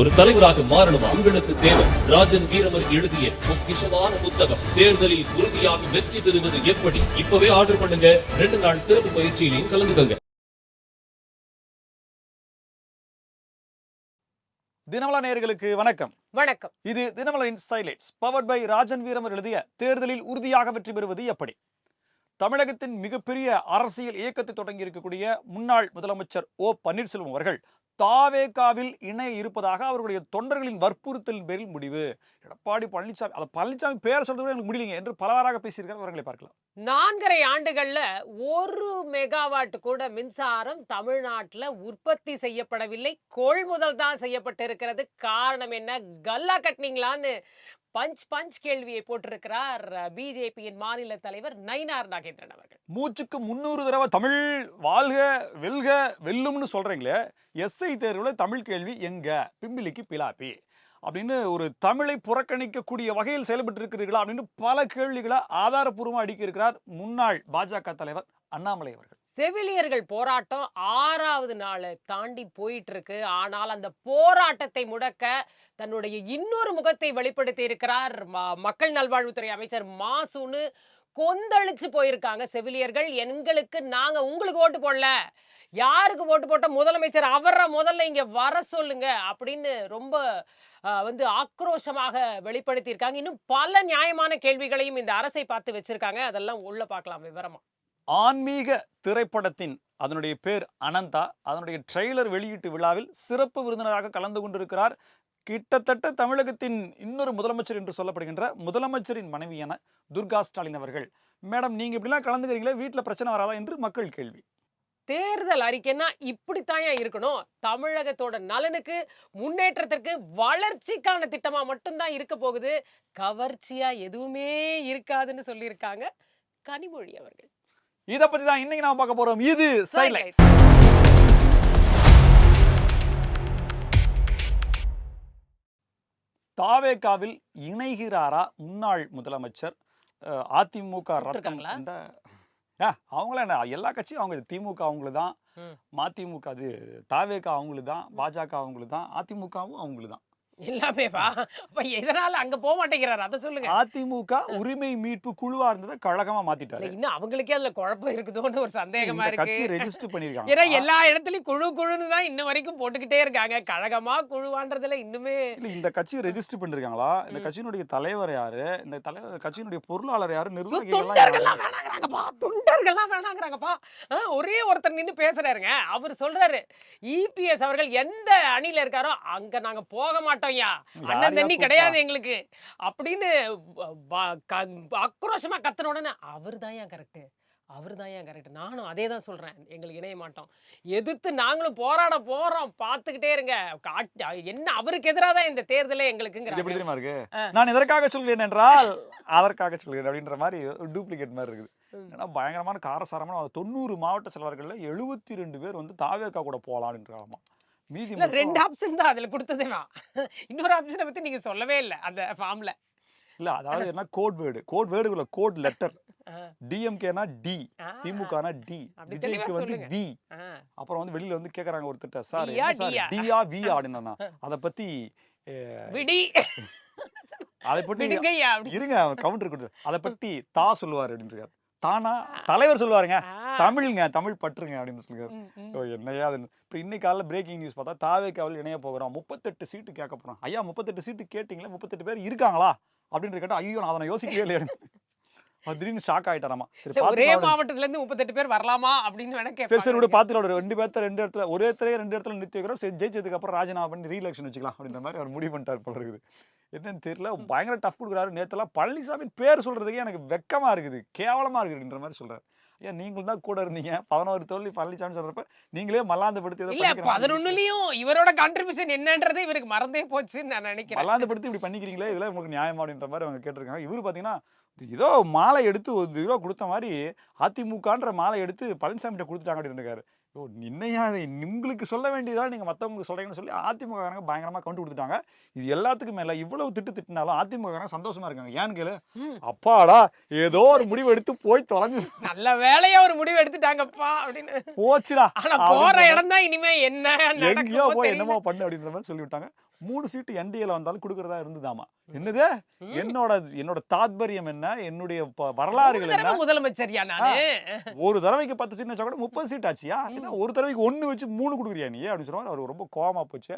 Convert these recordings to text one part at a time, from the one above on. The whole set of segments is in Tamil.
ஒரு தலைவராக மாறணும் உங்களுக்கு தேவை. ராஜன் வீரமர் எழுதிய பொக்கிஷமான புத்தகம். தேர்தலில் உறுதியாக வெற்றி பெறுவது எப்படி? இப்பவே ஆர்டர் பண்ணுங்க. ரெண்டு நாள் சிறப்பு பயிற்சியிலையும் கலந்துக்கங்க. தினமலா நேயர்களுக்கு வணக்கம். வணக்கம். இது தினமலரின் சைலைட்ஸ் பவர்ட் பை ராஜன் வீரமர் எழுதிய தேர்தலில் உறுதியாக வெற்றி பெறுவது எப்படி? தமிழகத்தின் மிகப்பெரிய அரசியல் இயக்கத்தை தொடங்கி இருக்கக்கூடிய முன்னாள் முதலமைச்சர் ஓ பன்னீர்செல்வம் அவர்கள் தாவேகாவில் இணைய இருப்பதாக அவர்களுடைய தொண்டர்களின் வற்புறுத்தலின் பேரில் முடிவு. எடப்பாடி பழனிசாமி அதை பழனிசாமி பேர் சொல்றது கூட எனக்கு முடியலைங்க. என்று பலவாறாக பேசியிருக்கார் அவர்களை பார்க்கலாம். நான்கரை ஆண்டுகள்ல ஒரு மெகாவாட் கூட மின்சாரம் தமிழ்நாட்டில் உற்பத்தி செய்யப்படவில்லை. கொள்முதல் தான் செய்யப்பட்டிருக்கிறது. காரணம் என்ன? கல்லா கட்டினீங்களான்னு பஞ்ச் பஞ்ச் கேள்வியை போட்டிருக்கிறார் பிஜேபியின் மாநில தலைவர் நயினார் நாகேந்திரன் அவர்கள். மூச்சுக்கு முன்னூறு தடவை தமிழ் வாழ்க வெல்க வெல்லும்னு சொல்றீங்களே எஸ்ஐ தேர்வுல தமிழ் கேள்வி எங்க? பிம்பிலிக்கு பிலாப்பி. அப்படின்னு ஒரு தமிழை புறக்கணிக்கக்கூடிய வகையில் செயல்பட்டு இருக்கிறீர்களா அப்படின்னு பல கேள்விகளை ஆதாரப்பூர்வமா அடுக்கி இருக்கிறார் முன்னாள் பாஜக தலைவர் அண்ணாமலை அவர்கள். செவிலியர்கள் போராட்டம் ஆறாவது நாள் தாண்டி போயிட்டு இருக்கு ஆனால் அந்த போராட்டத்தை முடக்க தன்னுடைய இன்னொரு முகத்தை வெளிப்படுத்தி இருக்கிறார் ம- மக்கள் நல்வாழ்வுத்துறை அமைச்சர் மாசுன்னு கொந்தளிச்சு போயிருக்காங்க செவிலியர்கள். எங்களுக்கு நாங்க உங்களுக்கு ஓட்டு போடல. யாருக்கு ஓட்டு போட்ட முதலமைச்சர் அவரை முதல்ல இங்க வர சொல்லுங்க அப்படின்னு ரொம்ப வந்து ஆக்ரோஷமாக வெளிப்படுத்தியிருக்காங்க. இன்னும் பல நியாயமான கேள்விகளையும் இந்த அரசை பார்த்து வச்சிருக்காங்க. அதெல்லாம் உள்ள பார்க்கலாம் விவரமா. ஆன்மீக திரைப்படத்தின் அதனுடைய பேர் அனந்தா அதனுடைய ட்ரெய்லர் வெளியீட்டு விழாவில் சிறப்பு விருந்தினராக கலந்து கொண்டிருக்கிறார். கிட்டத்தட்ட தமிழகத்தின் இன்னொரு முதலமைச்சர் என்று சொல்லப்படுகின்ற முதலமைச்சரின் மனைவியான துர்கா ஸ்டாலின் அவர்கள். மேடம் நீங்க இப்படிலாம் கலந்துக்கிறீங்களே வீட்டில் பிரச்சனை வராதா என்று மக்கள் கேள்வி. தேர்தல் அறிக்கைன்னா இப்படித்தாயா இருக்கணும். தமிழகத்தோட நலனுக்கு முன்னேற்றத்திற்கு வளர்ச்சிக்கான திட்டமா மட்டும்தான் இருக்க போகுது. கவர்ச்சியா எதுவுமே இருக்காதுன்னு சொல்லியிருக்காங்க கனிமொழி அவர்கள். இத பத்தி தான் இன்னைக்கு நாம பார்க்க போறோம் இது Sidelights. தாவேகாவில் இணைகிறாரா முன்னாள் முதலமைச்சர் அதிமுக ரத்தம்? கொண்ட அவங்கள என்ன எல்லா கட்சியும் அவங்க திமுக அவங்களுக்கு தான். மதிமுக அது தாவேகா அவங்களுக்கு தான் பாஜக அவங்களுக்கு தான் அதிமுகவும் அவங்களுக்கு தான் எல்லாமே வா. அப்ப எதனால அங்க போக மாட்டேங்கிறாரு? அதை சொல்லுங்க. அதிமுக உரிமை மீட்பு குழுவா இருந்ததை கழகமா மாத்திட்டாரு. இன்னும் அவங்களுக்கே அதுல குழப்பம் இருக்குதோன்னு ஒரு சந்தேகமா இருக்கு. ரெஜிஸ்டர் ஏன்னா பண்ணிருக்காங்க எல்லா இடத்துலயும் குழு குழுன்னு தான் இன்ன வரைக்கும் போட்டுக்கிட்டே இருக்காங்க. கழகமா குழுவான்றதுல இன்னுமே இல்ல இந்த கட்சி ரெஜிஸ்டர் பண்ணிருக்காங்களா? இந்த. கட்சியினுடைய தலைவர் யாரு? இந்த தலைவர் கட்சியினுடைய பொருளாளர் யாரு? நிர்வாகிகள் எல்லாம் தொண்டர்கள்லாம் வேணாங்கிறாங்கப்பா. ஒரே ஒருத்தர் நின்னு பேசுறாருங்க. அவர் சொல்றாரு. இபிஎஸ் அவர்கள் எந்த அணியில இருக்காரோ அங்க நாங்க போக மாட்டோம்யா. அண்ணன் தண்ணி? கிடையாது எங்களுக்கு. அப்படின்னு ஆக்ரோஷமா கத்துன உடனே அவர் தான் ஏன் கரெக்ட் அவர் தான் ஏன் கரெக்ட் நானும் அதே தான் சொல்றேன். எங்களுக்கு இணைய மாட்டோம். எதிர்த்து நாங்களும் போராட போறோம். பார்த்துக்கிட்டே இருங்க. என்ன அவருக்கு எதிராக தான் இந்த தேர்தலே இது எப்படி தெரியுமா இருக்கு. நான் இதற்காக சொல்கிறேன் என்றால் அதற்காக சொல்கிறேன் அப்படின்ற மாதிரி டூப்ளிகேட் மாதிரி இருக்குது. ஏன்னா பயங்கரமான காரசாரமான தொண்ணூறு மாவட்ட செயலாளர்கள்ல எழுபத்தி ரெண்டு பேர் வந்து தாவேக்கா கூட போகலான்றாமா மீதி ரெண்டு ஆப்ஷன் தான் அதுல கொடுத்ததேவா இன்னொரு ஆப்ஷனை பத்தி நீங்க சொல்லவே இல்ல அந்த ஃபார்ம்ல இல்ல அதாவது என்ன கோட் வேர்டு கோட் வேர்டுக்குள்ள கோட் லெட்டர் டிஎம்கேனா டி திமுகனா டி விஜய்க்கு வந்து. வி அப்புறம் வந்து வெளியில வந்து கேக்குறாங்க ஒருத்தட்ட சார் டியா, வி அப்படின்னா அதை பத்தி விடி. அதை பத்தி இருங்க கவுண்டர் கொடுத்து அதை பத்தி தா சொல்லுவாரு அப்படின்னு தானா? தலைவர் சொல்லுவாருங்க. தமிழ்ங்க தமிழ் பற்றுங்க அப்படின்னு. ஓ, என்னையா அது? இப்போ இன்னைக்கு காலைல பிரேக்கிங் நியூஸ் பார்த்தா தாவேக்காவில் இணைய போகிறோம். முப்பத்தெட்டு சீட்டு கேட்க போறோம் ஐயா முப்பத்தெட்டு சீட்டு கேட்டிங்களா? முப்பத்தெட்டு பேர் இருக்காங்களா? அப்படின்னு கேட்டா ஐயோ நான் அதை யோசிக்கவே இல்லையா. திடீர்னு ஷாக் ஆயிட்டாராமா? சரி ஒரே மாவட்டத்துல இருந்து முப்பத்தெட்டு பேர் வரலாமா அப்படின்னு வேணா சரி சரி விட பார்த்துட்டு ரெண்டு பேர்த்த ரெண்டு இடத்துல ஒரே இடத்துல ரெண்டு இடத்துல நிறுத்தி வைக்கிறோம். சரி ஜெயிச்சதுக்கு அப்புறம் ராஜினாமா பண்ணி ரீஎலெக்ஷன் வச்சுக்கலாம் அப்படின்ற மாதிரி அவர் முடிவு பண்ணிட்டார் போல இருக்குது. என்னன்னு தெரியல பயங்கர டஃப் கொடுக்குறாரு. நேத்தெல்லாம் பழனிசாமி பேர் சொல்றதுக்கே எனக்கு வெக்கமா இருக்குது கேவலமா இருக்குன்ற மாதிரி சொல்றாரு. ஏன் நீங்களும் தான் கூட இருந்தீங்க? பதினோரு தோல்வி பழனிசாமி சொல்றப்ப நீங்களே மல்லாந்து இருக்கு. பதினொன்னுலயும் இவரோட கான்ட்ரிபியூஷன் என்னன்றதே இவருக்கு மறந்தே போச்சுன்னு நான் நினைக்கிறேன். மல்லாந்துபடுத்தி இப்படி பண்ணிக்கிறீங்களே? இதெல்லாம் உங்களுக்கு நியாயமா அப்படின்ற மாதிரி அவங்க கேட்டிருக்காங்க. இவரு பாத்தீங்கன்னா ஏதோ மாலை எடுத்து ஒரு ரூபா கொடுத்த மாதிரி அதிமுகன்ற மாலை எடுத்து பழனிசாமிகிட்ட கொடுத்துட்டாங்க அப்படின்னு இருக்காரு ஓ நின்னையா இது உங்களுக்கு சொல்ல வேண்டியதா நீங்க மத்தவங்களுக்கு சொல்றீங்கன்னு சொல்லி அதிமுக பயங்கரமா கவுண்ட் கொடுத்துட்டாங்க. இது எல்லாத்துக்கும் மேல இவ்வளவு திட்டு திட்டினாலும் அதிமுக சந்தோஷமா இருக்காங்க. ஏன்னு கேளு. அப்பாடா ஏதோ ஒரு முடிவு எடுத்து போய் தொலைஞ்சு. நல்ல வேலையா ஒரு முடிவு எடுத்துட்டாங்கப்பா அப்படின்னு. போச்சுடா ஆனா அப்படின்ற போற மாதிரி இடம் தான் இனிமே என்ன எங்கேயோ போய். என்னமோ பண்ணு அப்படின்ற மாதிரி சொல்லிவிட்டாங்க. மூணு சீட்டு என்டிஏல வந்தாலும் கொடுக்கறதா இருந்ததாமா. என்னது. என்னோட என்னோட தாத்பரியம் என்ன? என்னுடைய வரலாறுகள் என்ன? நானு? ஒரு தடவைக்கு பத்து சீட் வச்சா கூட முப்பது சீட் ஆச்சியா? என்ன ஒரு தடவைக்கு ஒண்ணு வச்சு மூணு கொடுக்குறியா நீ? அப்படின்னு சொல்லுவாங்க அவர் ரொம்ப கோவமா போச்சு.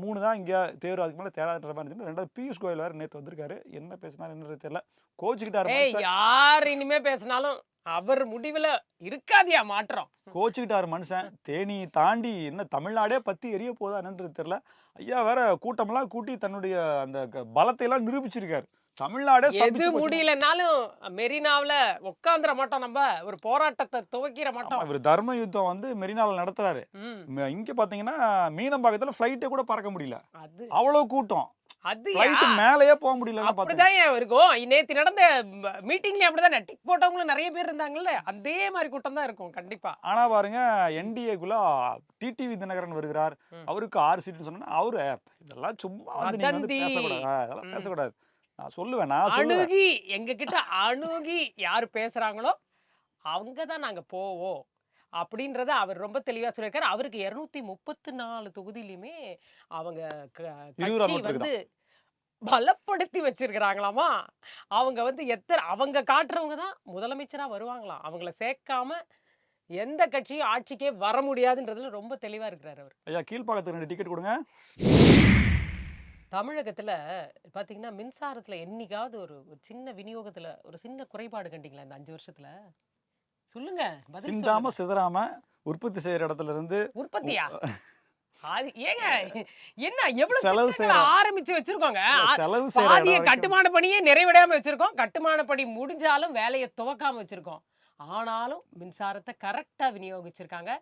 மூணு தான் இங்க தேர்வு அதுக்கு மேல தேராதுன்ற மாதிரி இருந்துச்சு. ரெண்டாவது பியூஷ் கோயல் வேற நேத்து வந்திருக்காரு. என்ன பேசினாரு என்ன தெரியல. கோச்சுக்கிட்டாரு யார் இனிமே பேசினாலும் அவர் முடிவுல இருக்காதியா மாற்றம். கோச்சுக்கிட்டாரு மனுஷன். தேனி தாண்டி என்ன தமிழ்நாடே பத்தி எரிய போதா என்னன்றது தெரியல. ஐயா வேற கூட்டமெல்லாம் கூட்டி தன்னுடைய அந்த பலத்தை எல்லாம் நிரூபிச்சிருக்காரு. தமிழ்நாடே எது. முடியலனாலும் மெரினாவுல உட்காந்துட மாட்டோம் நம்ம. ஒரு போராட்டத்தை துவக்கிற ஆமா, மாட்டோம் இவர் தர்ம யுத்தம் வந்து மெரினால நடத்துறாரு. இங்க பாத்தீங்கன்னா மீனம்பாக்கத்துல ஃபிளைட்டே கூட பறக்க முடியல. அது அவ்வளவு கூட்டம். அது மேலேயே போக முடியல அப்படிதான் ஏன் இருக்கும்? நேத்து நடந்த மீட்டிங்ல அப்படிதான் டிக் போட்டவங்களும் நிறைய பேர் இருந்தாங்கல்ல அதே மாதிரி கூட்டம் தான் இருக்கும் கண்டிப்பா. ஆனா பாருங்க என்டிஏக்குள்ள டிடிவி தினகரன் வருகிறார். அவருக்கு ஆறு சீட்னு சொன்னா அவரு இதெல்லாம் சும்மா வந்து நீங்க வதந்தி. பேசக்கூடாது? நான் சொல்லுவேன் நான் அணுகி எங்க கிட்ட அணுகி யார் பேசுறாங்களோ அவங்க தான் நாங்க போவோம். அப்படின்றத அவர் ரொம்ப தெளிவா சொல்லியிருக்காரு. அவருக்கு இருநூத்தி முப்பத்தி நாலு தொகுதியிலுமே அவங்க கட்சி வந்து பலப்படுத்தி வச்சிருக்கிறாங்களாமா? அவங்க வந்து எத்தனை அவங்க காட்டுறவங்க தான் முதலமைச்சரா வருவாங்களாம். அவங்கள சேர்க்காம எந்த கட்சியும் ஆட்சிக்கே வர முடியாதுன்றதுல ரொம்ப தெளிவா இருக்கிறாரு அவர். ஐயா கீழ்ப்பாக்கத்துக்கு ரெண்டு டிக்கெட் கொடுங்க. தமிழகத்துல பாத்தீங்கன்னா மின்சாரத்துல என்னைக்காவது ஒரு ஒரு சின்ன விநியோகத்துல ஒரு சின்ன குறைபாடு கண்டீங்களா இந்த அஞ்சு வருஷத்துல? சொல்லுங்க சிந்தாம. சிதறாம உற்பத்தி செய்யற இடத்துல இருந்து உற்பத்தியா அது ஏங்க என்ன எவ்வளவு செலவு செய்யறோம். ஆரம்பிச்சு வச்சிருக்கோங்க செலவு வரைக்கும். கட்டுமான பணியே நிறைவடையாம வச்சிருக்கோம் கட்டுமான பணி முடிஞ்சாலும் வேலையை துவக்காம வச்சிருக்கோம் ஆனாலும் மின்சாரத்தை கரெக்டாக விநியோகிச்சிருக்காங்க.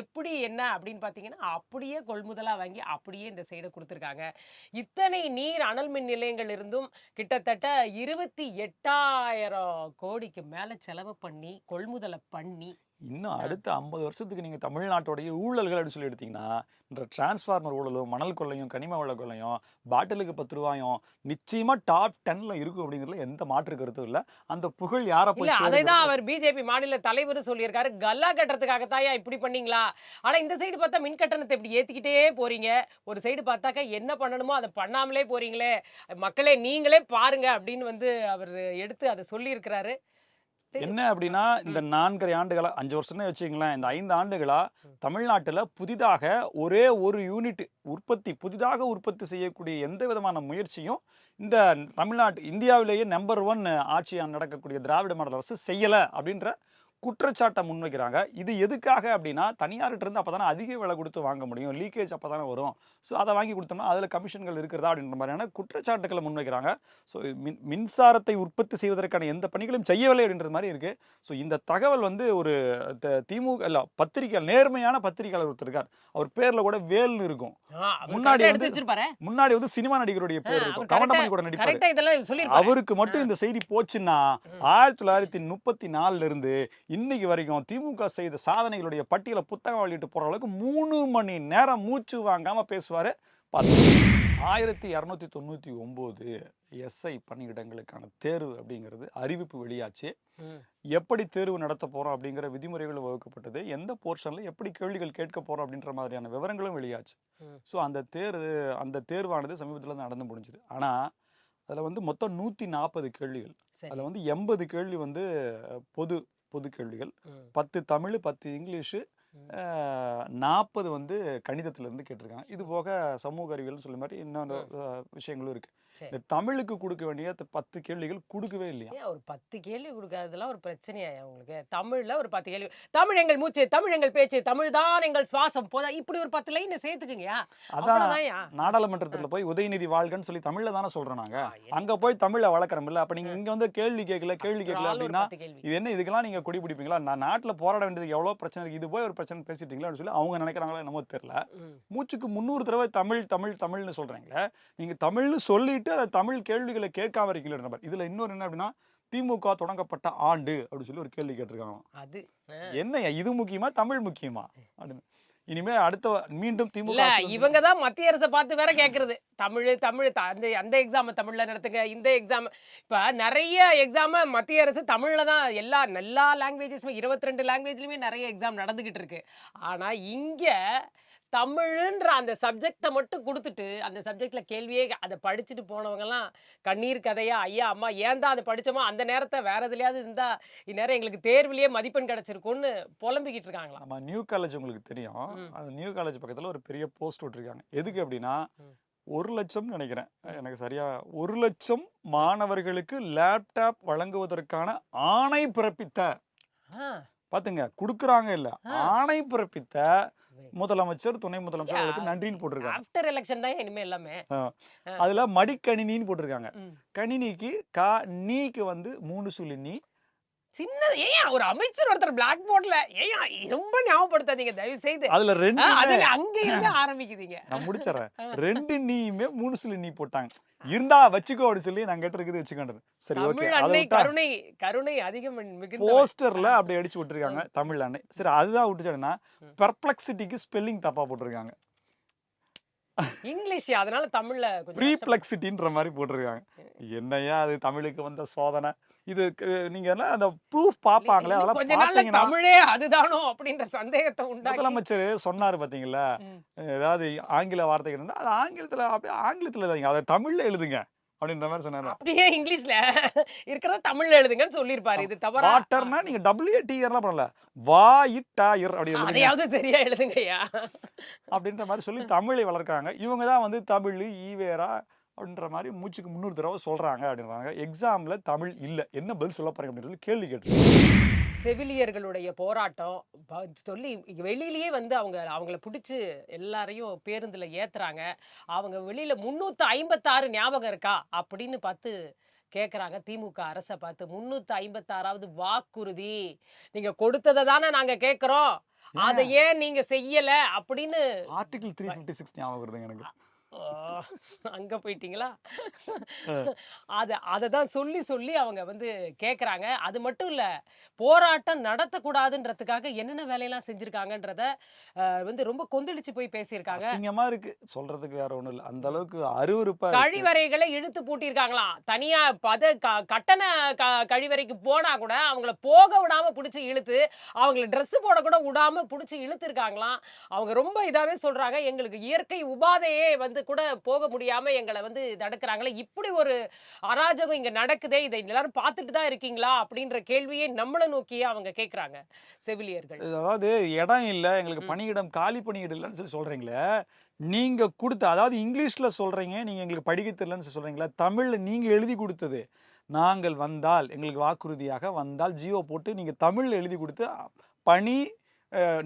எப்படி என்ன அப்படின்னு பார்த்தீங்கன்னா அப்படியே கொள்முதலாக வாங்கி அப்படியே இந்த சைடை கொடுத்துருக்காங்க. இத்தனை நீர் அனல் மின் நிலையங்கள் இருந்தும் கிட்டத்தட்ட இருபத்தி எட்டாயிரம் கோடிக்கு மேலே செலவு பண்ணி கொள்முதலை பண்ணி இன்னும் அடுத்த ஐம்பது வருஷத்துக்கு நீங்க தமிழ்நாட்டுடைய ஊழல்கள் அப்படின்னு சொல்லி எடுத்தீங்கன்னா இந்த டிரான்ஸ்ஃபார்மர் ஊழலும் மணல் கொள்ளையும் கனிம வள கொள்ளையும் பாட்டிலுக்கு பத்து ரூபாயும் நிச்சயமா டாப் டென்ல இருக்கும் அப்படிங்கிறதுல எந்த மாற்று கருத்தும் இல்ல. அந்த புகழ் யார போய் அதை தான் அவர் பிஜேபி மாநில தலைவர் சொல்லியிருக்காரு. கல்லா கட்டுறதுக்காகத்தாயா இப்படி பண்ணீங்களா? ஆனா இந்த சைடு பார்த்தா மின் கட்டணத்தை இப்படி ஏத்திக்கிட்டே போறீங்க. ஒரு சைடு பார்த்தாக்கா என்ன பண்ணணுமோ அதை பண்ணாமலே போறீங்களே. மக்களே நீங்களே பாருங்க அப்படின்னு வந்து அவர் எடுத்து அதை சொல்லியிருக்கிறாரு. என்ன அப்படின்னா இந்த நான்கரை ஆண்டுகளா அஞ்சு வருஷம்னே வச்சுங்களேன் இந்த ஐந்து ஆண்டுகளா. தமிழ்நாட்டுல புதிதாக ஒரே ஒரு யூனிட் உற்பத்தி புதிதாக உற்பத்தி செய்யக்கூடிய எந்த விதமான முயற்சியும் இந்த தமிழ்நாட்டு இந்தியாவிலேயே நம்பர் ஒன் ஆட்சி நடக்கக்கூடிய திராவிட மாடல் அரசு செய்யல அப்படின்ற குற்றச்சாட்டை முன்வைக்கிறாங்க. இது எதுக்காக அப்படின்னா தனியார்கிட்ட இருந்து அப்பதானே அதிக விலை கொடுத்து வாங்க முடியும். லீக்கேஜ் அப்பதானே வரும். ஸோ அதை வாங்கி கொடுத்தோம்னா அதில் கமிஷன்கள் இருக்கிறதா அப்படின்ற மாதிரியான குற்றச்சாட்டுகளை முன்வைக்கிறாங்க. ஸோ மின் மின்சாரத்தை உற்பத்தி செய்வதற்கான எந்த பணிகளும் செய்யவில்லை அப்படின்றது மாதிரி இருக்கு. ஸோ இந்த தகவல் வந்து ஒரு திமுக இல்ல பத்திரிகை நேர்மையான பத்திரிகையாளர் ஒருத்தர் இருக்கார். அவர் பேர்ல கூட வேல்னு இருக்கும். முன்னாடி முன்னாடி வந்து சினிமா நடிகருடைய பேர் இருக்கும். அவர் கவண்டமணி கூட நடிப்பாரு. அவருக்கு மட்டும் இந்த செய்தி போச்சுன்னா. ஆயிரத்தி தொள்ளாயிரத்தி முப்பத்தி நாலுல இருந்து இன்னைக்கு வரைக்கும் திமுக செய்த சாதனைகளுடைய பட்டியலை புத்தகம் வெளியிட்டு போற அளவுக்கு மூணு மணி நேரம் மூச்சு வாங்காம பேசுவாரு. ஆயிரத்தி இரநூத்தி தொண்ணூத்தி ஒன்பது எஸ்ஐ பணியிடங்களுக்கான தேர்வு அப்படிங்கிறது அறிவிப்பு வெளியாச்சு. எப்படி தேர்வு நடத்த போறோம் அப்படிங்கிற விதிமுறைகள் வகுக்கப்பட்டது. எந்த போர்ஷன்ல எப்படி கேள்விகள் கேட்க போறோம் அப்படின்ற மாதிரியான விவரங்களும் வெளியாச்சு. ஸோ அந்த தேர்வு அந்த தேர்வானது சமீபத்தில் நடந்து முடிஞ்சுது. ஆனா அதுல வந்து மொத்தம் நூத்தி நாற்பது கேள்விகள். அதுல வந்து எண்பது கேள்வி வந்து பொது பொது கேள்விகள். பத்து தமிழ் பத்து இங்கிலீஷு. நாற்பது வந்து கணிதத்துல இருந்து கேட்டிருக்காங்க இது போக சமூக அறிவியல் சொல்ல மாதிரி இன்னொரு விஷயங்களும் இருக்கு சரி. இந்த தமிழுக்கு கொடுக்க வேண்டிய பத்து கேள்விகள் கொடுக்கவே இல்லையா? ஒரு பத்து கேள்வி கொடுக்காததெல்லாம் ஒரு பிரச்சனையா உங்களுக்கு? தமிழ்ல ஒரு பத்து கேள்வி. தமிழ் எங்கள் மூச்சு தமிழ் எங்கள் பேச்சு தமிழ் தான் எங்கள் சுவாசம். போதா இப்படி ஒரு பத்து லைன் சேர்த்துக்குங்கயா அதான். நாடாளுமன்றத்துல போய் உதயநிதி வாழ்கன்னு சொல்லி தமிழ்ல தானே சொல்றோம் நாங்க. அங்க போய் தமிழ்ல வளர்க்குறோம் இல்ல. அப்ப நீங்க இங்க வந்து கேள்வி கேட்கல கேள்வி கேட்கல அப்படின்னா. இது என்ன? இதுக்கெல்லாம் நீங்க கொடி பிடிப்பீங்களா? நான் நாட்டுல போராட வேண்டியதுக்கு எவ்வளவு பிரச்சனை இருக்கு. இது போய் ஒரு பிரச்சனை பேசிட்டீங்களா அப்படின்னு சொல்லி அவங்க நினைக்கிறாங்களா என்னமோ தெரியல. மூச்சுக்கு முந்நூறு தடவை தமிழ் தமிழ் தமிழ்னு சொல்றீங்களே நீங்க தமிழ்னு சொல்லிட்டு அதை தமிழ் கேள்விகளை கேட்காம இருக்கீங்களே நபர். இதுல இன்னொரு என்ன அப்படின்னா திமுக தொடங்கப்பட்ட ஆண்டு அப்படின்னு சொல்லி ஒரு கேள்வி கேட்டிருக்காங்க அது ஆ. என்னய்யா இது முக்கியமா தமிழ் முக்கியமா? அப்படின்னு. இனிமே அடுத்த மீண்டும் திமுக இவங்க தான் மத்திய அரசை பார்த்து வேற கேக்குறது. தமிழ் தமிழ் அந்த அந்த எக்ஸாம் தமிழ்ல நடத்துங்க இந்த எக்ஸாம் இப்ப நிறைய எக்ஸாம மத்திய அரசு தமிழ்ல தான் எல்லா எல்லா லாங்குவேஜஸுமே இருபத்தி ரெண்டு லாங்குவேஜ்லயுமே நிறைய எக்ஸாம் நடந்துகிட்டு இருக்கு. ஆனா இங்க தமிழ்ன்ற அந்த சப்ஜெக்டை மட்டும் கொடுத்துட்டு அந்த சப்ஜெக்ட்ல கேள்வியே அதை படிச்சுட்டு போனவங்க எல்லாம் கண்ணீர் கதையா? ஐயா அம்மா ஏன் தான் அதை படிச்சோமோ? அந்த நேரத்தை வேற எதுலயாவது இருந்தா இந்நேரம் எங்களுக்கு தேர்விலேயே மதிப்பெண் கிடைச்சிருக்கும்னு புலம்பிக்கிட்டு இருக்காங்களாம். நம்ம நியூ காலேஜ் உங்களுக்கு தெரியும். அந்த நியூ காலேஜ் பக்கத்துல ஒரு பெரிய போஸ்ட் விட்டுருக்காங்க. எதுக்கு அப்படின்னா. ஒரு லட்சம் நினைக்கிறேன். எனக்கு சரியா ஒரு லட்சம் மாணவர்களுக்கு லேப்டாப் வழங்குவதற்கான ஆணை பிறப்பித்த பாத்துங்க குடுக்குறாங்க இல்ல. ஆணை பிறப்பித்த முதலமைச்சர் துணை முதலமைச்சர் நன்றின்னு போட்டிருக்காங்க. ஆஃப்டர் எலெக்ஷன் தான் இனிமே எல்லாமே. அதுல மடிக்கணினின்னு போட்டிருக்காங்க. கணினிக்கு கா நீக்கு வந்து மூணு சுழி நீ சின்ன ஏன் ஒரு அமைச்சர் ஒருத்தர் பிளாக் போர்ட்ல ஏன் ரொம்ப ஞாபகப்படுத்தாதீங்க தயவு செய்து அதுல ரெண்டு அதுல அங்க இருந்து ஆரம்பிக்குதுங்க. நான் முடிச்சிடறேன். ரெண்டு நீயுமே மூணு சுழி நீ போட்டாங்க. இருந்தா வச்சுக்கோ அப்படின்னு சொல்லி நான் கேட்டிருக்குது வச்சுக்கோன்றது. சரி ஓகே அன்னை கருணை கருணை அதிகம் போஸ்டர்ல அப்படி அடிச்சு விட்டுருக்காங்க தமிழ் அன்னை. சரி அதுதான் விட்டுச்சேன்னா. பெர்ப்ளெக்சிட்டிக்கு ஸ்பெல்லிங் தப்பா போட்டிருக்காங்க. இங்கிலீஷ் அதனால தமிழ்ல. ப்ரீப்ளெக்சிட்டின்ற மாதிரி போட்டிருக்காங்க. என்னையா அது தமிழுக்கு வந்த சோதனை? இது நீங்க என்ன அந்த ப்ரூஃப் பாப்பாங்களே அதெல்லாம் தமிழே அதுதானோ அப்படின்ற சந்தேகத்தை உண்டாக்கி முதலமைச்சர் சொன்னாரு பாத்தீங்களா. ஏதாவது ஆங்கில வார்த்தைகள் இருந்தா அது ஆங்கிலத்துல அப்படியே ஆங்கிலத்துல எழுதாதீங்க அதை தமிழ்ல எழுதுங்க அப்படின்ற மாதிரி சொன்னாரு. அப்படியே இங்கிலீஷ்ல இருக்கிறத தமிழ்ல எழுதுங்கன்னு சொல்லியிருப்பாரு. இது தவறா? வாட்டர்னா நீங்க டபிள்யூ டிஆர்லாம் பண்ணல வா இட்டாயர் அப்படி எழுதுங்க. அதையாவது சரியா எழுதுங்கய்யா. அப்படின்ற மாதிரி சொல்லி தமிழை வளர்க்குறாங்க. இவங்க தான் வந்து தமிழ் ஈவேரா அப்படின்ற மாதிரி மூச்சுக்கு முன்னூறு தடவை சொல்றாங்க அப்படின்றாங்க. எக்ஸாம்ல தமிழ் இல்ல. என்ன பதில் சொல்ல போறீங்க அப்படின்னு சொல்லி கேள்வி கேட்டு செவிலியர்களுடைய போராட்டம். சொல்லி வெளியிலயே வந்து அவங்க அவங்கள பிடிச்சி எல்லாரையும் பேருந்துல ஏத்துறாங்க. அவங்க வெளியில முன்னூத்தி ஐம்பத்தாறு ஞாபகம் இருக்கா? அப்படின்னு பார்த்து கேக்குறாங்க. திமுக அரசை பார்த்து முன்னூத்தி ஐம்பத்தாறாவது வாக்குறுதி. நீங்க கொடுத்ததை தானே நாங்க கேக்குறோம். அதை ஏன் நீங்க செய்யல அப்படின்னு ஆர்டிகிள் த்ரீ ஃபிஃப்டி சிக்ஸ் ஞாபகம் வருதுங்க எனக்கு. அங்க போயிட்டீங்களா? அத அதை தான் சொல்லி சொல்லி அவங்க வந்து கேக்குறாங்க. அது மட்டும் இல்ல போராட்டம் நடத்தக்கூடாதுன்றதுக்காக என்னென்ன வேலையெல்லாம் செஞ்சிருக்காங்கன்றத வந்து ரொம்ப கொந்தளிச்சு போய் பேசியிருக்காங்க. அசிங்கமா இருக்கு. சொல்றதுக்கு வேற ஒண்ணும் இல்ல. அந்த அளவுக்கு அருவருப்பா. கழிவறைகளை இழுத்து பூட்டியிருக்காங்களாம் தனியா பத க- கட்டண க- கழிவறைக்கு போனா கூட அவங்கள போக விடாம பிடிச்சி இழுத்து அவங்கள Dress போட கூட விடாம பிடிச்சி இழுத்துருக்காங்களாம். அவங்க ரொம்ப இதாவே சொல்றாங்க. எங்களுக்கு இயற்கை உபாதையே வந்து கூட போக முடியாம எங்களை வந்து தடுக்கிறாங்களே? இப்படி ஒரு அராஜகம் இங்க நடக்குதே? இதை எல்லாரும் பார்த்துட்டு தான் இருக்கீங்களா? அப்படின்ற கேள்வியை நம்மளை நோக்கியே அவங்க கேக்குறாங்க செவிலியர்கள். அதாவது இடம் இல்ல எங்களுக்கு. பணியிடம் காலி பணியிடம் இல்லைன்னு சொல்லி சொல்றீங்களே நீங்க கொடுத்த அதாவது இங்கிலீஷ்ல சொல்றீங்க நீங்க எங்களுக்கு படிக்க தெரியலன்னு சொல்லி சொல்றீங்களா தமிழ்ல நீங்க எழுதி கொடுத்தது. நாங்கள் வந்தால் எங்களுக்கு வாக்குறுதியாக வந்தால் ஜியோ போட்டு நீங்க தமிழ்ல எழுதி கொடுத்து பணி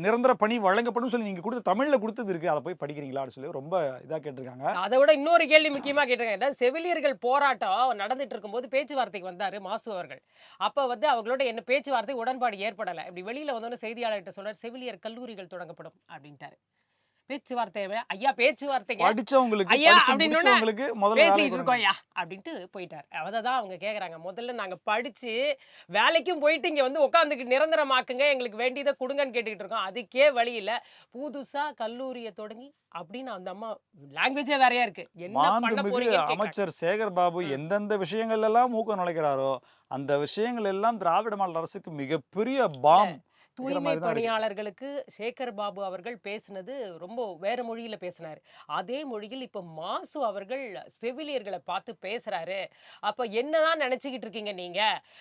நிரந்தர பணி வழங்கப்படும் சொல்லி நீங்க கொடுத்த தமிழ்ல கொடுத்தது இருக்கு. அதை போய் படிக்கிறீங்களான்னு சொல்லி ரொம்ப இதா கேட்டிருக்காங்க. அதை விட இன்னொரு கேள்வி முக்கியமா கேட்டிருக்காங்க செவிலியர்கள் போராட்டம் நடந்துட்டு இருக்கும்போது பேச்சுவார்த்தைக்கு வந்தாரு மாசு அவர்கள். அப்ப வந்து அவங்களோட என்ன பேச்சுவார்த்தை உடன்பாடு ஏற்படல. இப்படி வெளியில வந்தோன்னு செய்தியாளர்கிட்ட சொன்னார் செவிலியர் கல்லூரிகள் தொடங்கப்படும் அப்படின்ட்டாரு. பேச்சுவார்த்தை ஐயா பேச்சுவார்த்தைங்க படிச்சவங்களுக்கு ஐயா, முடிச்சவங்களுக்கு முதல்ல பேசிட்டு. இருக்கோம் ஐயா அப்படின்ட்டு போயிட்டார். அதை தான் அவங்க கேக்குறாங்க. முதல்ல நாங்க படிச்சு வேலைக்கும் போயிட்டு இங்க வந்து உட்காந்துக்கிட்டு நிரந்தரமாக்குங்க. எங்களுக்கு வேண்டியதை கொடுங்கன்னு கேட்டுக்கிட்டு இருக்கோம். அதுக்கே வழி இல்ல. புதுசா கல்லூரியை தொடங்கி அப்படின்னு அந்த அம்மா லாங்குவேஜே வேறையா இருக்கு. என்ன பண்ண போறீங்க அமைச்சர் சேகர் பாபு. எந்தெந்த விஷயங்கள் எல்லாம் மூக்க நுழைக்கிறாரோ அந்த விஷயங்கள் எல்லாம் திராவிட மாடல் அரசுக்கு மிகப்பெரிய பாம். தூய்மை. பணியாளர்களுக்கு சேகர் பாபு அவர்கள் பேசினது ரொம்ப வேற மொழியில பேசினாரு. அதே மொழியில் இப்ப மாசு அவர்கள் செவிலியர்களை பார்த்து பேசுறாரு. அப்ப என்னதான் நினைச்சுக்கிட்டு இருக்கீங்க நீங்க?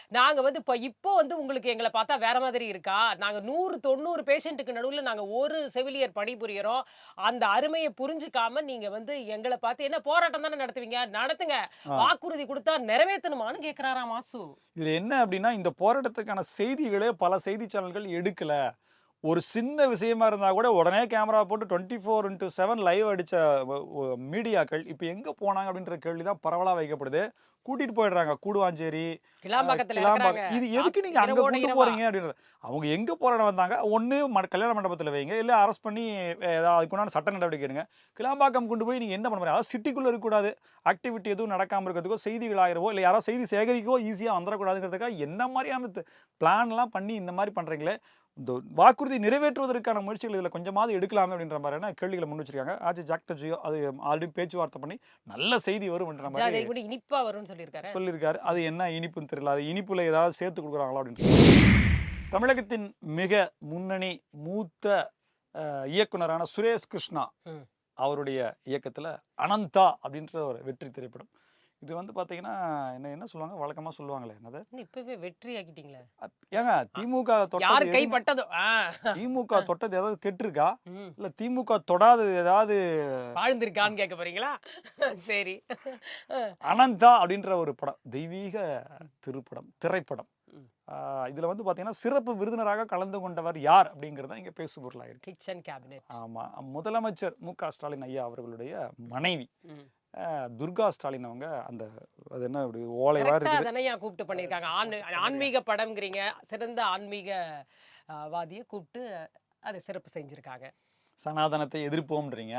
நாங்க வந்து இப்ப இப்போ வந்து உங்களுக்கு எங்களை பார்த்தா வேற மாதிரி இருக்கா? நாங்க நூறு தொண்ணூறு பேஷண்ட்டுக்கு நடுவுல நாங்க ஒரு செவிலியர் பணிபுரியறோம். அந்த அருமையை புரிஞ்சுக்காம நீங்க வந்து எங்களை பார்த்து என்ன போராட்டம் தானே நடத்துவீங்க? நடத்துங்க. வாக்குறுதி கொடுத்தா நிறைவேற்றணுமான்னு கேக்குறாரா மாசு? இதுல என்ன அப்படின்னா இந்த போராட்டத்துக்கான செய்திகளே பல செய்தி சேனல்கள் எடுக்கல. ஒரு சின்ன விஷயமா இருந்தா கூட உடனே கேமரா போட்டு twenty four into seven live அடித்த மீடியாக்கள் இப்போ எங்க போனாங்க அப்படின்ற கேள்விதான் பரவலாக வைக்கப்படுது. கூட்டிட்டு போயிடுறாங்க. கூடுவாஞ்சேரி இது எதுக்கு நீங்க அங்க கூட்டு. போறீங்க அப்படின்றது? அவங்க எங்க போராட வந்தாங்க. ஒண்ணு கல்யாண மண்டபத்துல வைங்க. இல்ல அரெஸ்ட் பண்ணி ஏதாவது அதுக்குண்டான சட்ட நடவடிக்கை எடுங்க. கிளாம்பாக்கம் கொண்டு போய் நீங்க என்ன பண்ண அதாவது சிட்டிக்குள்ள இருக்கக்கூடாது. ஆக்டிவிட்டி எதுவும் நடக்காம இருக்கிறதுக்கோ செய்திகள் ஆகிறவோ இல்ல யாரோ செய்தி சேகரிக்கவோ ஈஸியா வந்துடக்கூடாதுங்கிறதுக்காக என்ன மாதிரியான பிளான் எல்லாம் பண்ணி இந்த மாதிரி பண்றீங்களே? இந்த வாக்குறுதி நிறைவேற்றுவதற்கான முயற்சிகள் இதுல கொஞ்சமாவது எடுக்கலாமே அப்படின்ற மாதிரியான கேள்விகளை முன் வச்சிருக்காங்க. ஆச்சு ஜாக்டர் ஜியோ அது ஆல்ரெடி பேச்சுவார்த்தை பண்ணி நல்ல செய்தி கூட இனிப்பா வரும்னு சொல்லியிருக்காரு சொல்லியிருக்காரு அது என்ன இனிப்புன்னு தெரியல அது இனிப்புல ஏதாவது சேர்த்து கொடுக்குறாங்களா அப்படின்னு. தமிழகத்தின் மிக முன்னணி மூத்த இயக்குனரான சுரேஷ் கிருஷ்ணா. அவருடைய இயக்கத்துல அனந்தா அப்படின்ற ஒரு வெற்றி திரைப்படம் இது வந்து பாத்தீங்கன்னா என்ன என்ன சொல்லுவாங்க? வழக்கமா சொல்லுவாங்களே என்னது? என்ன இப்பவே வெற்றி ஆக்கிட்டீங்களே? ஏங்க திமுக யார் தொட்டது கை எதுவுமே- பட்டதோ ஆ. திமுக தொட்டது ஏதாவது கெட்டிருக்கா. இல்ல திமுக தொடாதது ஏதாவது வாழ்ந்திருக்கான்னு கேட்க போறீங்களா? சரி. அனந்தா அப்படின்ற ஒரு படம் தெய்வீக திருப்படம் திரைப்படம். இதுல வந்து பாத்தீங்கன்னா சிறப்பு விருந்தினராக கலந்து கொண்டவர் யார் அப்படிங்கறத இங்க பேசு பொருளாயிருக்கு கிச்சன் கேபினெட். ஆமா முதலமைச்சர் மு க ஸ்டாலின் ஐயா அவர்களுடைய மனைவி. துர்கா ஸ்டாலின் அவங்க அந்த அது என்ன அப்படி ஓலைவா இருக்குது. தானே கூப்பிட்டு பண்ணிருக்காங்க ஆண் ஆன்மீக படம்ங்கிறீங்க. சிறந்த ஆன்மீக வாதியை கூப்பிட்டு அதை சிறப்பு செஞ்சிருக்காங்க. சனாதனத்தை எதிர்ப்போம்ன்றீங்க.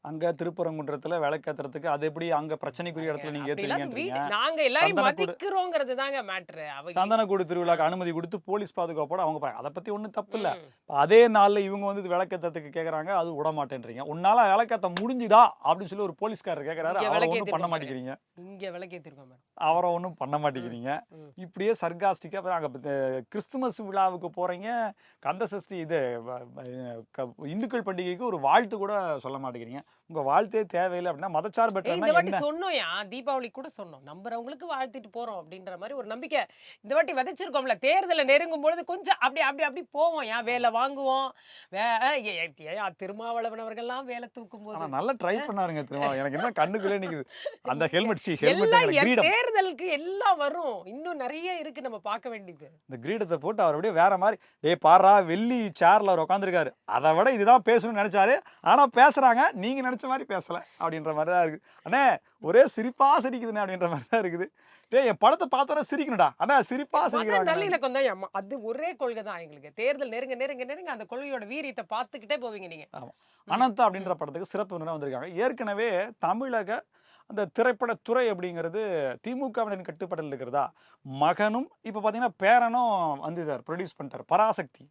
அங்க திருப்பரங்குன்றத்துல விளக்கேத்துறதுக்கு அது எப்படி அங்க பிரச்சனைக்குரிய இடத்துல நீங்க வீட்டு- நாங்க எல்லாரையும் சந்தனக்கூடு- மதிக்கிறோங்கிறது தாங்க மேட்ரு அவங்க சந்தனக்கூடு திருவிழாக்கு அனுமதி கொடுத்து போலீஸ் பாதுகாப்போட அவங்க அதை பத்தி ஒண்ணும் தப்பு இல்ல. அதே நாள்ல இவங்க வந்து விளக்கேத்தத்துக்கு கேக்குறாங்க அது விட மாட்டேன்றீங்க. உன்னால விளக்கேத்த முடிஞ்சுதா? அப்படின்னு சொல்லி ஒரு போலீஸ்காரர் கேக்குறாரு. அவரை ஒண்ணும் பண்ண மாட்டேங்கிறீங்க. இங்க விளக்கேத்திருக்கோம் மேடம் அவரை ஒண்ணும் பண்ண மாட்டேங்கிறீங்க. இப்படியே சர்காஸ்டிக்கா அங்க கிறிஸ்துமஸ் விழாவுக்கு போறீங்க. கந்த சஷ்டி இது இந்துக்கள் பண்டிகைக்கு ஒரு வாழ்த்து கூட சொல்ல மாட்டேங்கிறீங்க. உங்க வாழ்த்தே தேவையில்லை அப்படின்னா ஏய், மதச்சார்பற்றனா இந்த வாட்டி என்ன? சொன்னோம்யா தீபாவளி கூட சொன்னோம். நம்புறவங்களுக்கு வாழ்த்திட்டு போறோம் அப்படின்ற மாதிரி ஒரு நம்பிக்கை. இந்த வாட்டி விதைச்சிருக்கோம்ல தேர்தலை நெருங்கும் பொழுது கொஞ்சம் அப்படி அப்படி அப்படி போவோம் ஏன் வேலை வாங்குவோம். திருமாவளவன் அவர்கள்லாம் வேலை தூக்கும் போது. நல்லா ட்ரை பண்ணாருங்க திரும்ப எனக்கு என்ன கண்ணுக்குள்ளே நிக்குது. அந்த ஹெல்மெட் சி ஹெல்மெட் தேர்தலுக்கு எல்லாம் வரும். இன்னும் நிறைய இருக்கு நம்ம பார்க்க வேண்டியது. இந்த கிரீடத்தை போட்டு அவர் அப்படியே வேற மாதிரி டேய் பாரா வெள்ளி சேர்ல அவர் உட்காந்துருக்காரு அதை விட இதுதான் பேசணும்னு நினைச்சாரு. ஆனா பேசுறாங்க. நீங்க நினைச்ச மாதிரி பேசல அப்படின்ற மாதிரி தான் இருக்கு. அண்ணே ஒரே சிரிப்பா சிரிக்குதுண்ணே அப்படின்ற மாதிரி தான் இருக்குது. டேய் என் படத்தை பார்த்தோன்னே சிரிக்கணும்டா. அண்ணா சிரிப்பா சிரிக்கிறாங்க. நல்லிணக்கம் தான் அம்மா அது ஒரே கொள்கை தான் எங்களுக்கு. தேர்தல் நெருங்க நெருங்க நெருங்க அந்த கொள்கையோட வீரியத்தை பார்த்துக்கிட்டே போவீங்க நீங்க. அனந்தா அப்படின்ற படத்துக்கு சிறப்பு விருந்தினரா வந்திருக்காங்க. ஏற்கனவே தமிழக அந்த திரைப்பட துறை அப்படிங்கிறது திமுகவினரின் கட்டுப்பாட்டில் இருக்கிறதா? மகனும் இப்போ பார்த்தீங்கன்னா பேரனும் வந்துட்டார் ப்ரொடியூஸ் பண்ணிட்டார். பராசக்தி.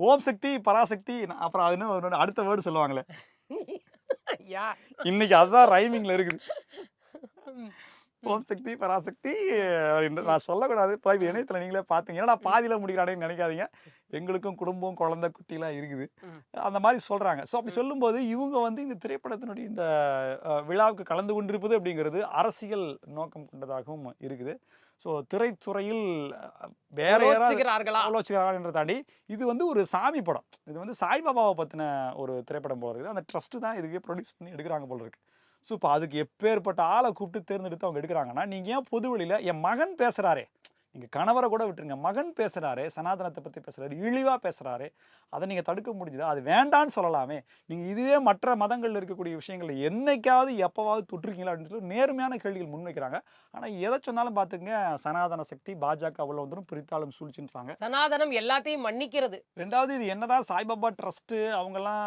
ஓம் சக்தி பராசக்தி அப்புறம் அது என்ன ஒரு அடுத்த வேர்டு சொல்லுவாங்களே. இன்னைக்கு அதுதான் ரைமிங்ல இருக்குது. ஓம் சக்தி பராசக்தி நான் சொல்லக்கூடாது. போய் இணையத்துல நீங்களே பார்த்தீங்க ஏன்னா பாதியில முடிக்கிறானேன்னு நினைக்காதீங்க. எங்களுக்கும் குடும்பம் குழந்தை குட்டிலாம் இருக்குது. அந்த மாதிரி சொல்றாங்க. ஸோ அப்படி. சொல்லும்போது இவங்க வந்து இந்த திரைப்படத்தினுடைய இந்த விழாவுக்கு கலந்து கொண்டிருப்பது அப்படிங்கிறது அரசியல் நோக்கம் கொண்டதாகவும் இருக்குது. ஸோ திரைத்துறையில் வேற யாராவது தாண்டி இது வந்து ஒரு சாமி படம். இது வந்து சாய்பாபாவை பற்றின ஒரு திரைப்படம் போல இருக்குது. அந்த ட்ரஸ்ட் தான் இதுக்கு ப்ரொடியூஸ் பண்ணி எடுக்கிறாங்க போல இருக்கு. ஸோ இப்போ அதுக்கு எப்பேற்பட்ட ஆளை கூப்பிட்டு தேர்ந்தெடுத்து அவங்க எடுக்கிறாங்கன்னா நீங்கள் ஏன் பொது வெளியில என் மகன் பேசுகிறாரே நீங்கள் கணவரை கூட விட்டுருங்க. மகன் பேசுகிறாரே சனாதனத்தை பற்றி பேசுகிறாரு இழிவாக பேசுகிறாரு அதை நீங்கள் தடுக்க முடிஞ்சுதா? அது வேண்டான்னு சொல்லலாமே. நீங்கள் இதுவே மற்ற மதங்களில் இருக்கக்கூடிய விஷயங்களை என்னைக்காவது எப்போவாவது தொட்டிருக்கீங்களா அப்படின்னு சொல்லி நேர்மையான கேள்விகள் முன்வைக்கிறாங்க. ஆனால் எதை சொன்னாலும் பார்த்துங்க சனாதன சக்தி பாஜக அவ்வளோ வந்துடும் பிரித்தாலும் சூழ்ச்சின்றாங்க. சனாதனம் எல்லாத்தையும் மன்னிக்கிறது. ரெண்டாவது இது என்னதான் சாய்பாபா ட்ரஸ்ட்டு அவங்கெல்லாம்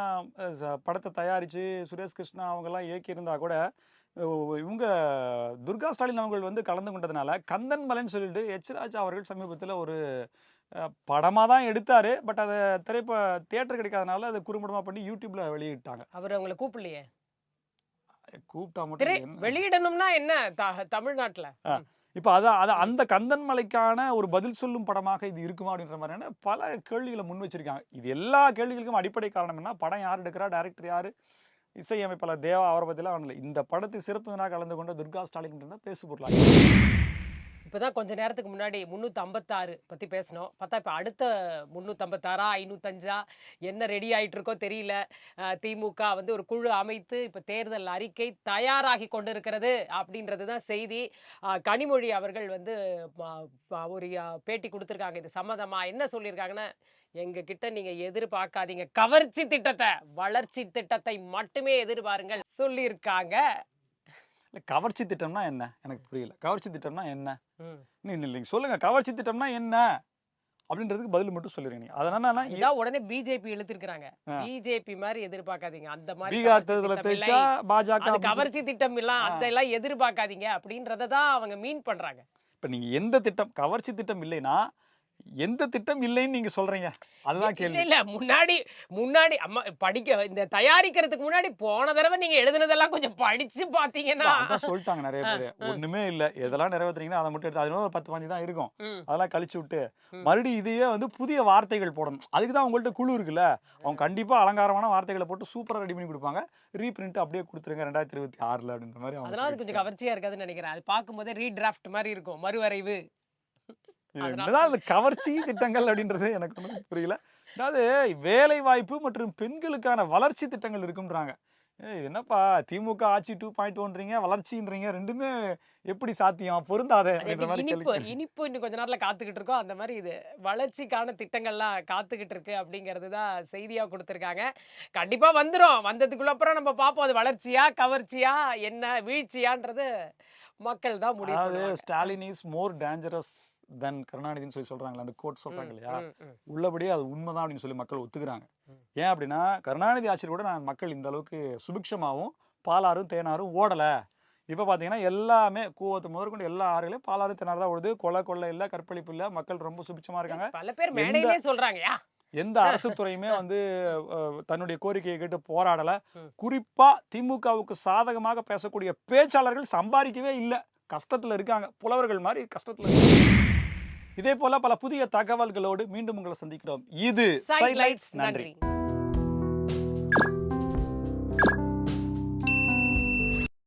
படத்தை தயாரித்து சுரேஷ் கிருஷ்ணா அவங்கெல்லாம் இயக்கியிருந்தா கூட இவங்க துர்கா ஸ்டாலின் அவர்கள் வந்து கலந்து கொண்டதுனால கந்தன் மலைன்னு சொல்லிட்டு எச் ராஜா அவர்கள் சமீபத்தில் ஒரு படமாக தான் எடுத்தார். பட் அதை திரைப்ப தியேட்டர் கிடைக்காதனால அதை குறும்படமாக பண்ணி யூடியூப்ல வெளியிட்டாங்க. அவர் அவங்கள கூப்பிடலையே? கூப்பிட்டா மட்டும்? வெளியிடணும்னா என்ன? தமிழ்நாட்டுல. இப்போ அதான் அது அந்த கந்தன் மலைக்கான ஒரு பதில் சொல்லும் படமாக இது இருக்குமா அப்படின்ற மாதிரியான பல கேள்விகளை முன் வச்சிருக்காங்க. இது எல்லா கேள்விகளுக்கும் அடிப்படை காரணம் என்ன? படம் யார் எடுக்கிறா? டைரக்டர் யாரு? இசையமைப்பாளர் தேவா அவரை பற்றிலாம் இல்லை. இந்த படத்தை சிறப்பு கலந்து கொண்ட துர்கா ஸ்டாலின் தான் பேசு பொருளாக இப்பதான் கொஞ்ச நேரத்துக்கு முன்னாடி முந்நூற்றம்பத்தாறு ஐம்பத்தாறு பத்தி பேசணும் பார்த்தா இப்போ அடுத்த முந்நூற்றம்பத்தாறா ஐநூற்றஞ்சா ஐநூத்தஞ்சா என்ன ரெடி ஆயிட்டு இருக்கோ தெரியல திமுக வந்து ஒரு குழு அமைத்து இப்போ தேர்தல் அறிக்கை தயாராகி கொண்டு இருக்கிறது அப்படின்றது தான் செய்தி கனிமொழி அவர்கள் வந்து ஒரு பேட்டி கொடுத்துருக்காங்க. இது சம்மதமாக என்ன சொல்லியிருக்காங்கன்னா எங்க கிட்ட நீங்க எதிர்பார்க்காதீங்க. கவர்ச்சி திட்டத்தை வளர்ச்சி திட்டத்தை மட்டுமே எதிர்பாருங்கள் சொல்லியிருக்காங்க. கவர்ச்சி திட்டம்னா என்ன? எனக்கு புரியல. கவர்ச்சி திட்டம்னா என்ன. நீங்க இல்லைங்க சொல்லுங்க. கவர்ச்சி திட்டம்னா என்ன? அப்படின்றதுக்கு பதில் மட்டும் சொல்லிருங்க நீங்க. அதனால இதான் உடனே பிஜேபி இழுத்திருக்கிறாங்க. ஆ. பிஜேபி மாதிரி எதிர்பார்க்காதீங்க. அந்த மாதிரி பீகார் தேர்தலை. தேய்ச்சா பாஜக கவர்ச்சி திட்டம் எல்லாம் ஆ. அதெல்லாம் எதிர்பார்க்காதீங்க அப்படின்றத தான் அவங்க மீன் பண்றாங்க. இப்போ நீங்கள் எந்த திட்டம் கவர்ச்சி திட்டம் இல்லைன்னா எந்த திட்டம் இல்லைன்னு நீங்க சொல்றீங்க? அதுதான் கேள்வி. இல்ல முன்னாடி முன்னாடி அம்மா படிக்க இந்த தயாரிக்கிறதுக்கு முன்னாடி போன தடவை நீங்க எழுதுனதெல்லாம் கொஞ்சம் படிச்சு பாத்தீங்கன்னா அதான் சொல்லிட்டாங்க நிறைய பேர். ஒண்ணுமே இல்ல. எதெல்லாம் நிறைவேத்துறீங்கன்னா அதை மட்டும் எடுத்து அது இன்னும் ஒரு பத்து பாஞ்சு தான் இருக்கும். அதெல்லாம் கழிச்சு விட்டு. மறுபடியும் இதையே வந்து புதிய வார்த்தைகள் போடணும். அதுக்கு தான் உங்கள்ட்ட குழு இருக்குல்ல. அவங்க கண்டிப்பா அலங்காரமான வார்த்தைகளை போட்டு சூப்பரா ரெடி பண்ணி கொடுப்பாங்க. ரீபிரிண்ட் அப்படியே கொடுத்துருங்க ரெண்டாயிரத்தி இருபத்தி ஆறுல அப்படின்ற மாதிரி அவங்க அதெல்லாம் அது கொஞ்சம் கவர்ச்சியா இருக்காதுன்னு நினைக்கிறேன். அது பார்க்கும்போதே ரீடிராஃப்ட் மாதிரி இருக்கும். மறுவரைவு. அதனால- என்னதான் அந்த கவர்ச்சி திட்டங்கள் அப்படின்றது எனக்கு ஒன்றும் புரியல. அதாவது வேலை வாய்ப்பு மற்றும் பெண்களுக்கான வளர்ச்சி திட்டங்கள் இருக்குன்றாங்க என்னப்பா திமுக ஆட்சி டூ பாயிண்ட் ஒன்றீங்க வளர்ச்சின்றீங்க ரெண்டுமே எப்படி சாத்தியம்? பொருந்தாதே இனிப்பு இனிப்பு இன்னும் கொஞ்ச நேரத்துல காத்துக்கிட்டு இருக்கோம். அந்த மாதிரி இது வளர்ச்சிக்கான திட்டங்கள்லாம் காத்துக்கிட்டு இருக்கு அப்படிங்கிறது தான் செய்தியா கொடுத்துருக்காங்க. கண்டிப்பா வந்துரும். வந்ததுக்குள்ள அப்புறம் நம்ம பார்ப்போம். அது வளர்ச்சியா கவர்ச்சியா என்ன வீழ்ச்சியான்றது மக்கள் தான் பண்ணுவாங்க. Stalin is more dangerous than கருணாநிதினு சொல்லி சொல்றாங்களா அந்த கோட் சொல்றாங்க இல்லையா. உள்ளபடியே அது உண்மைதான் அப்படின்னு சொல்லி மக்கள் ஒத்துக்கிறாங்க. ஏன் அப்படின்னா கருணாநிதி ஆட்சியில் கூட நான் மக்கள் இந்த அளவுக்கு சுபிக்ஷமாவும் பாலாறும் தேனாரும் ஓடல. இப்போ பார்த்தீங்கன்னா எல்லாமே கூவத்து முதற்கொண்டு எல்லா ஆறுகளையும் பாலாறு தேனாறு தான் ஓடுது. கொலை கொள்ளை இல்லை கற்பழிப்பு இல்லை மக்கள் ரொம்ப சுபிக்ஷமா இருக்காங்க. பல பேர் எந்த- மேடையிலே எந்த அரசு துறையுமே வந்து தன்னுடைய கோரிக்கையை கேட்டு போராடல. குறிப்பா திமுகவுக்கு சாதகமாக பேசக்கூடிய பேச்சாளர்கள் சம்பாதிக்கவே இல்லை. கஷ்டத்துல இருக்காங்க. புலவர்கள் மாதிரி கஷ்டத்துல இருக்காங்க. இதே போல பல புதிய தகவல்களோடு மீண்டும் உங்களை சந்திக்கிறோம். இது நன்றி.